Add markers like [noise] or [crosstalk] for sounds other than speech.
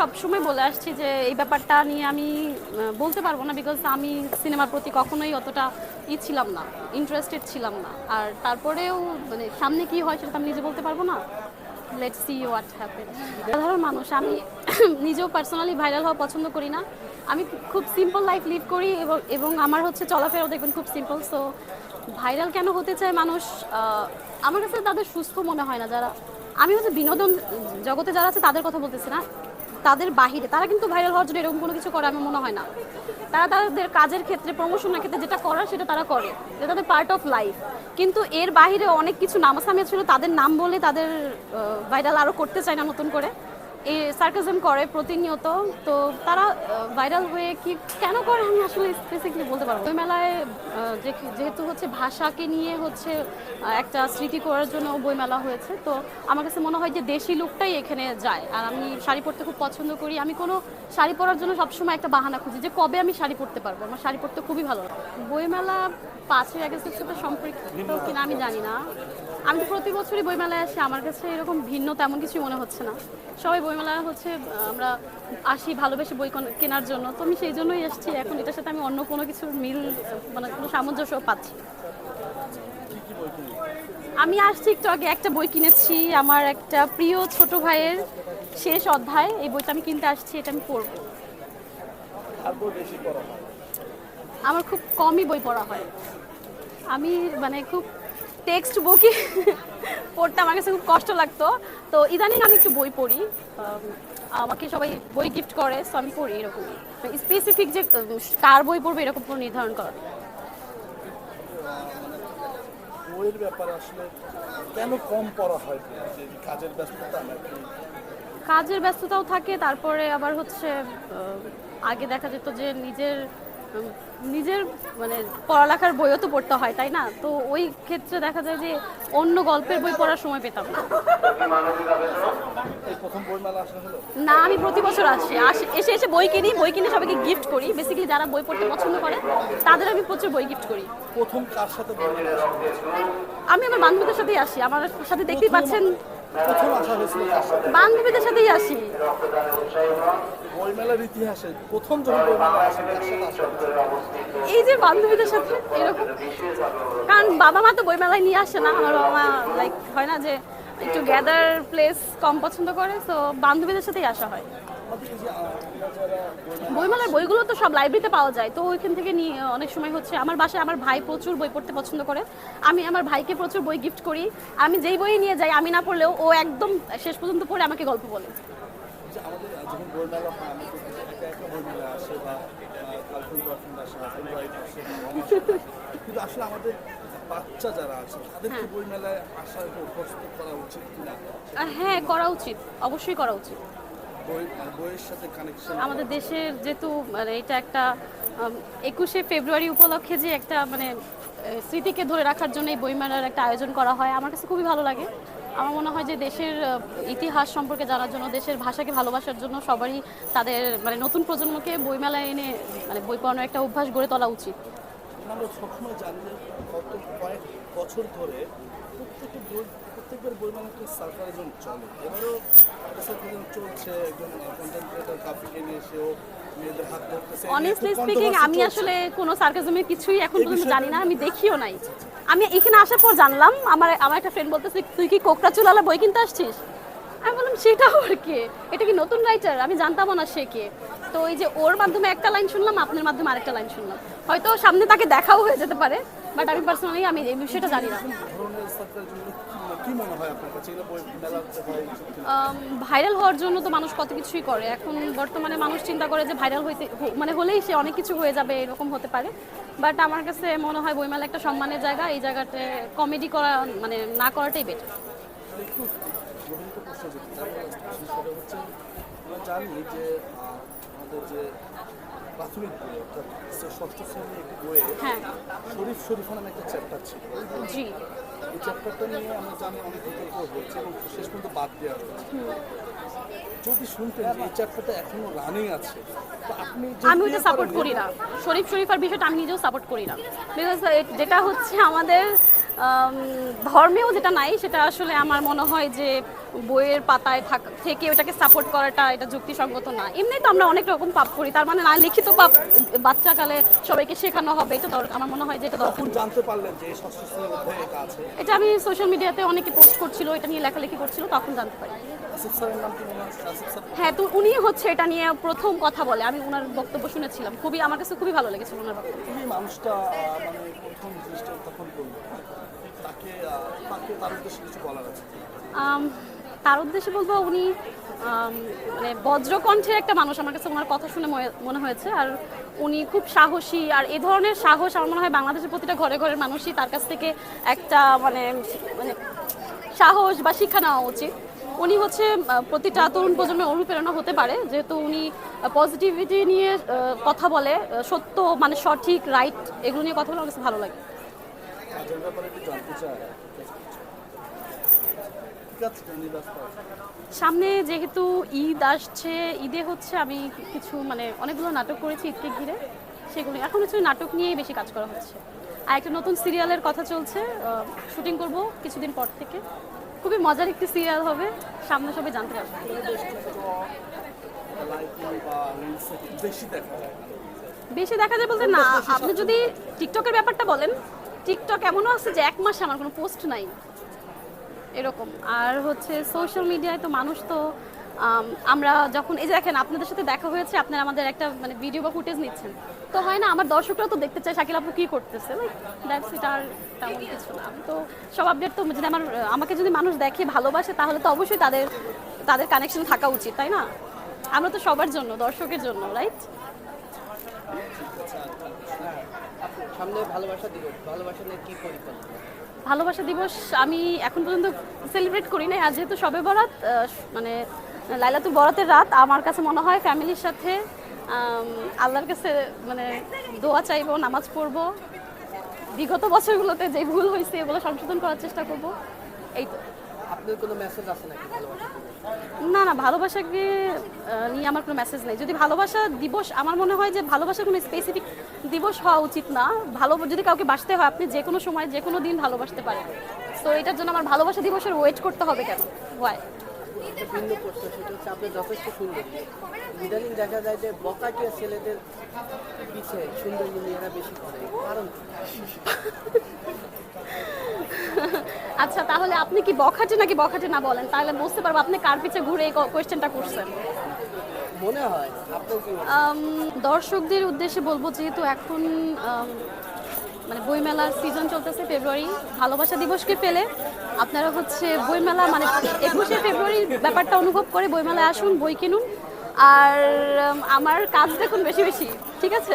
সবসময় বলে আসছি যে এই ব্যাপারটা নিয়ে আমি বলতে পারব না বিকজ আমি সিনেমার প্রতি কখনোই অতটা ই ছিলাম না ইন্টারেস্টেড ছিলাম না। আর তারপরেও মানে সামনে কি হয় সেটা আমি নিজে বলতে পারব না। লেট সি হোয়াট হ্যাপেন সাধারণ মানুষ, আমি [clears throat] নিজেও পার্সোনালি ভাইরাল হওয়া পছন্দ করি না। আমি খুব সিম্পল লাইফ লিড করি এবং এবং আমার হচ্ছে চলাফেরাও দেখবেন খুব সিম্পল সো ভাইরাল কেন হতে চায় মানুষ আমার কাছে তাদের সুস্থ মনে হয় না যারা, আমি হচ্ছে বিনোদন জগতে যারা আছে তাদের কথা বলতেছি না। তাদের বাহিরে, তারা কিন্তু ভাইরাল হওয়ার জন্য এরকম কোনো কিছু করে, আমার মনে হয় না। তারা তাদের কাজের ক্ষেত্রে প্রমোশনের ক্ষেত্রে যেটা করার, সেটা তারা করে। এটা তাদের পার্ট অফ লাইফ কিন্তু এর বাহিরে অনেক কিছু নামাসামিয়া ছিল, তাদের নাম বলে তাদের ভাইরাল আরও করতে চায় না নতুন করে। সার্কাজম করে প্রতিনিয়ত, তো তারা ভাইরাল হয়ে কি, কেন করে আমি আসলে স্পেসিফিকলি বলতে পারব ওই মেলায় যেহেতু হচ্ছে ভাষাকে নিয়ে হচ্ছে একটা স্মৃতি করার জন্য বইমেলা হয়েছে, তো আমার কাছে মনে হয় যে দেশি লুকটাই এখানে যায়। আর আমি শাড়ি পরতে খুব পছন্দ করি। আমি কোনো শাড়ি পরার জন্য সবসময় একটা বাহানা খুঁজি যে কবে আমি শাড়ি পরতে পারব। আমার শাড়ি পরতে খুবই ভালো লাগে। বইমেলা পাঁচই আগস্টের সম্পর্কিত কিনা আমি জানি না। আমি তো প্রতি বছরই বইমেলায় আসি, আমার কাছে এরকম ভিন্ন তেমন কিছু মনে হচ্ছে না। সবাই বইমেলা হচ্ছে আমরা আসি ভালোবেসে বই কেনার জন্য। তো আমি সেই জন্যই এসেছি এখন এটার সাথে আমি অন্য কোনো কিছুর মিল মানে কোনো সামঞ্জস্য পাচ্ছি আমি আসছি একটু আগে, একটা বই কিনেছি, আমার একটা প্রিয় ছোট ভাইয়ের শেষ অধ্যায়। এই বইটা আমি কিনতে আসছি, এটা আমি পড়ব। আমার খুব কমই বই পড়া হয়। আমি মানে খুব টেক্সট বুকই পড়তে আমার কাছে খুব কষ্ট লাগতো। তো ইদানিং আমি একটু বই পড়ি। আমাকে সবাই বই গিফট করে সো আমি পড়ি এরকমই স্পেসিফিক যে কার বই পড়বে এরকম কোনো নির্ধারণ করা বইয়ের ব্যাপারে আসলে কেন কম পড়া হয়? কাজের ব্যস্ততা নাকি? কাজের ব্যস্ততাও থাকে তারপরে আবার হচ্ছে আগে দেখা যেত যে নিজের নিজের মানে পড়ালেখার বইও তো পড়তে হয় তাই না? তো ওই ক্ষেত্রে দেখা যায় যে অন্য গল্পের বই পড়ার সময় পেতাম না। আমি প্রতি বছর আসি আসি- এসে এসে বই কিনি বই কিনে সবাইকে গিফট করি। বেসিক্যালি যারা বই পড়তে পছন্দ করে তাদের আমি প্রচুর বই গিফট করি। প্রথম কার সাথে? আমি আমার বান্ধবীদের সাথেই আসি আমার সাথে দেখতেই পাচ্ছেন বান্ধবীদের সাথেই আসি। বইমেলার ইতিহাসে প্রথম যখন বইমেলা আসে? এই যে বান্ধবীদের সাথে এরকম, কারণ বাবা মা তো বইমেলায় নিয়ে আসে না, আমার বাবা মা লাইক হয় না যে একটু গ্যাদার প্লেস কম পছন্দ করে তো বান্ধবীদের সাথেই আসা হয় বইমেলার বইগুলো তো সব লাইব্রেরিতে পাওয়া যায়, তো ওইখান থেকে নিয়ে অনেক সময় হচ্ছে, আমার বাসায় আমার ভাই প্রচুর বই পড়তে পছন্দ করে, আমি আমার ভাইকে প্রচুর বই গিফট করি, আমি যেই বই নিয়ে যাই, আমি না পড়লেও ও একদম শেষ পর্যন্ত পড়ে আমাকে গল্প বলে যখন বইমেলা হয় আমাদের কিন্তু একা একা বইমেলা আসে বা গার্লফ্রেন্ড বয়ফ্রেন্ড আসে হাজব্যান্ড ওয়াইফ আসে কিন্তু আসলে আমাদের বাচ্চা যারা আছে তাদেরকে বইমেলায় আসার উপর অভ্যস্ত করা উচিত কিনা? হ্যাঁ করা উচিত। অবশ্যই করা উচিত। বই বইয়ের সাথে কানেকশন আমাদের দেশের যেহেতু মানে এটা একটা একুশে ফেব্রুয়ারি উপলক্ষে যে একটা মানে স্মৃতিকে ধরে রাখার জন্য এই বইমেলার একটা আয়োজন করা হয় আমার কাছে খুবই ভালো লাগে। আমার মনে হয় যে দেশের ইতিহাস সম্পর্কে জানার জন্য, দেশের ভাষাকে ভালোবাসার জন্য সবারই তাদের মানে নতুন প্রজন্মকে বইমেলায় এনে মানে বই পড়ানোর একটা অভ্যাস গড়ে তোলা উচিত। বছর ধরে বইমেলাতে সার্কারিজম চলে। এবারও একটা চলছে, একজন কন্টেন্ট ক্রিয়েটার নিয়ে অনেস্টলি স্পিকিং আমি আসলে কোনো সার্কাজমের কিছুই এখন পর্যন্ত জানি না আমি দেখিও নাই। আমি এখানে আসার পর জানলাম আমার আমার একটা ফ্রেন্ড বলতেছে তুই কি কোকড়া চুলালা বই কিনতে আসছিস? আমি বললাম সেটাও আর কে। এটা কি নতুন রাইটার আমি জানতামও না সে কে। তো ওই যে ওর মাধ্যমে একটা লাইন শুনলাম আপনার মাধ্যমে আরেকটা লাইন শুনলাম। হয়তো সামনে তাকে দেখাও হয়ে যেতে পারে বাট আমি পার্সোনালি আমি এই বিষয়টা জানি না। কি মনে হয় আপনার কাছে? হয়? ভাইরাল হওয়ার জন্য তো মানুষ কত কিছুই করে। এখন বর্তমানে মানুষ চিন্তা করে যে ভাইরাল হইতে মানে হলেই সে অনেক কিছু হয়ে যাবে এরকম হতে পারে। বাট আমার কাছে মনে হয় বইমেলা একটা সম্মানের জায়গা এই জায়গাতে কমেডি করা মানে না করাটাই বেটার একটু গভীরত প্রশ্ন যেতে চাই। সেটা হচ্ছে আমরা জানি যে আমাদের যে প্রাথমিক বই অর্থাৎ ষষ্ঠ শ্রেণির বইয়ে হ্যাঁ। শরীফ শরীফ নামে একটা চ্যাপ্টার ছিল। জি। এই চ্যাপ্টারটা নিয়ে আমরা জানি অনেক বিতর্ক হচ্ছে এবং শেষ পর্যন্ত বাদ দেওয়া হয়েছে যদি শুনতেন যে এই চ্যাপ্টারটা এখনও রানিং আছে আপনি আমি সাপোর্ট করি না। শরীফ শরীফার বিষয়টা আমি নিজেও সাপোর্ট করি না। বিকজ যেটা হচ্ছে আমাদের আম, ধর্মেও যেটা নাই সেটা আসলে আমার মনে হয় যে বইয়ের পাতায় থাক থেকে ওটাকে সাপোর্ট করাটা এটা যুক্তিসঙ্গত না। এমনি তো আমরা অনেক রকম পাপ করি তার মানে না লিখিত পাপ বাচ্চাকালে সবাইকে শেখানো হবে এটা দরকার আমার মনে হয় যে এটা দরকার। জানতে পারলেন যে এটা আমি সোশ্যাল মিডিয়াতে অনেকে পোস্ট করছিল এটা নিয়ে লেখালেখি করছিল তখন জানতে পারি। হ্যাঁ তো উনি হচ্ছে এটা নিয়ে প্রথম কথা বলে। আমি ওনার বক্তব্য শুনেছিলাম। খুবই আমার কাছে খুবই ভালো লেগেছিল ওনার বক্তব্য। মানুষটা মানে প্রথম জিনিসটা তখন তাকে তাকে তার উদ্দেশ্যে কিছু বলার আছে তার উদ্দেশ্যে বলব উনি মানে বজ্রকণ্ঠের একটা মানুষ। আমার কাছে ওনার কথা শুনে মনে- মনে হয়েছে। আর উনি খুব সাহসী। আর এ ধরনের সাহস আমার মনে হয় বাংলাদেশের প্রতিটা ঘরে ঘরের মানুষই তার কাছ থেকে একটা মানে মানে সাহস বা শিক্ষা নেওয়া উচিত। উনি হচ্ছে প্রতিটা তরুণ প্রজন্মের অনুপ্রেরণা হতে পারে। যেহেতু উনি পজিটিভিটি নিয়ে কথা বলে সত্য মানে সঠিক রাইট এগুলো নিয়ে কথা বলে আমার ভালো লাগে। সামনে যেহেতু ঈদ আসছে, ঈদে হচ্ছে আমি কিছু মানে অনেকগুলো নাটক করেছি ঈদকে ঘিরে। সেগুলো এখন হচ্ছে নাটক নিয়েই বেশি কাজ করা হচ্ছে। আর একটা নতুন সিরিয়ালের কথা চলছে শুটিং করব কিছুদিন পর থেকে। খুবই মজার একটি সিরিয়াল হবে। সামনে সবাই জানতে পারবে। বেশি দেখা যায়। বলতে না আপনি যদি টিকটকের ব্যাপারটা বলেন টিকটক এমনও আছে যে এক মাসে আমার কোনো পোস্ট নাই। এরকম। আর হচ্ছে সোশ্যাল মিডিয়ায় তো মানুষ তো আমরা যখন এই যে দেখেন আপনাদের সাথে দেখা হয়েছে আপনারা আমাদের একটা মানে ভিডিও বা ফুটেজ নিচ্ছেন। তো হয় না আমার দর্শকরা তো দেখতে চায় শাকিল আপু কী করতেছে? দ্যাটস এটা আর তেমন কিছু না। তো সব আপডেট তো যদি আমার আমাকে যদি মানুষ দেখে ভালোবাসে তাহলে তো অবশ্যই তাদের তাদের কানেকশন থাকা উচিত তাই না? আমরা তো সবার জন্য দর্শকের জন্য রাইট সামনে ভালোবাসা দিবস ভালোবাসা নিয়ে কি পরিকল্পনা? ভালোবাসা দিবস আমি এখন পর্যন্ত সেলিব্রেট করি নাই আর যেহেতু সবে বরাত মানে লাইলাতুল বরাতের রাত আমার কাছে মনে হয় ফ্যামিলির সাথে আল্লাহর কাছে মানে দোয়া চাইব নামাজ পড়ব। বিগত বছরগুলোতে যে ভুল হয়েছে এগুলো সংশোধন করার চেষ্টা করব। এই তো। আপনার কোনো মেসেজ আছে নাকি না না ভালোবাসাকে নিয়ে আমার কোনো মেসেজ নেই। যদি ভালোবাসা দিবস আমার মনে হয় যে ভালোবাসার কোনো স্পেসিফিক দিবস হওয়া উচিত না। ভালো যদি কাউকে বাসতে হয় আপনি যে কোনো সময় যে কোনো দিন ভালোবাসতে পারেন। তো এটার জন্য আমার ভালোবাসা দিবসের ওয়েট করতে হবে কেন? ওয়াই একটা ভিন্ন প্রশ্ন সেটা হচ্ছে আপনি যথেষ্ট সুন্দর। ইদানিং দেখা যায় যে বকাটিয়া ছেলেদের পিছে সুন্দর মেয়েরা বেশি করে। কারণ আচ্ছা তাহলে আপনি কি বখাটে নাকি বখাটে না বলেন? তাহলে বুঝতে পারব আপনি কার পিছে ঘুরে এই কোয়েশ্চেনটা করছেন। মনে হয় দর্শকদের উদ্দেশ্যে বলব যেহেতু এখন মানে বইমেলার সিজন চলতেছে ফেব্রুয়ারি ভালোবাসা দিবসকে পেলে আপনারা হচ্ছে বইমেলা মানে একুশে ফেব্রুয়ারি ব্যাপারটা অনুভব করে বইমেলায় আসুন, বই কিনুন। আর আমার কাজ দেখুন বেশি বেশি, ঠিক আছে?